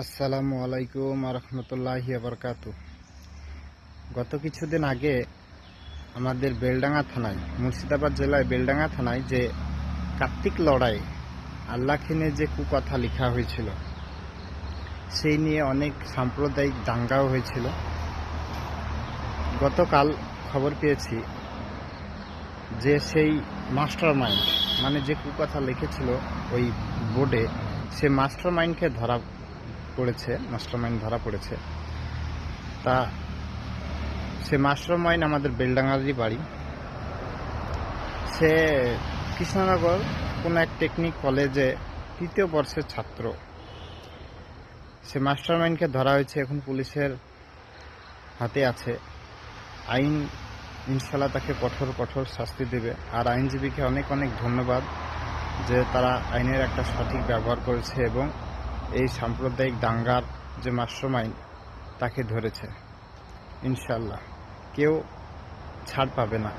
আসসালামু আলাইকুম রহমতুল্লাহি আবরকাত গত কিছুদিন আগে আমাদের বেলডাঙ্গা থানায়, মুর্শিদাবাদ জেলায় বেলডাঙ্গা থানায় যে কার্তিক লড়াই আল্লাখিনে যে কুকথা লেখা হয়েছিল, সেই নিয়ে অনেক সাম্প্রদায়িক দাঙ্গাও হয়েছিল। গতকাল খবর পেয়েছি যে সেই মাস্টার মাইন্ড মানে যে কুকথা লিখেছিল ওই বোর্ডে, সে মাস্টার মাইন্ডকে ধরা পড়েছে মাস্টারমাইন্ড ধরা পড়েছে। তা, সে মাস্টার মাইন্ড আমাদের বেলডাঙ্গারই বাড়ি। সে কৃষ্ণনগর কোনো এক টেকনিক কলেজে তৃতীয় বর্ষের ছাত্র। সে মাস্টারমাইন্ডকে ধরা হয়েছে, এখন পুলিশের হাতে আছে। আইন ইনশাল্লাহ তাকে কঠোর কঠোর শাস্তি দেবে। আর আইনজীবীকে অনেক অনেক ধন্যবাদ যে তারা আইনের একটা সঠিক ব্যবহার করেছে এবং এই সাম্প্রদায়িক দাঙ্গার যে মাস্টারমাইন্ড তাকে ধরেছে। ইনশাল্লাহ কেউ ছাড় পাবে না।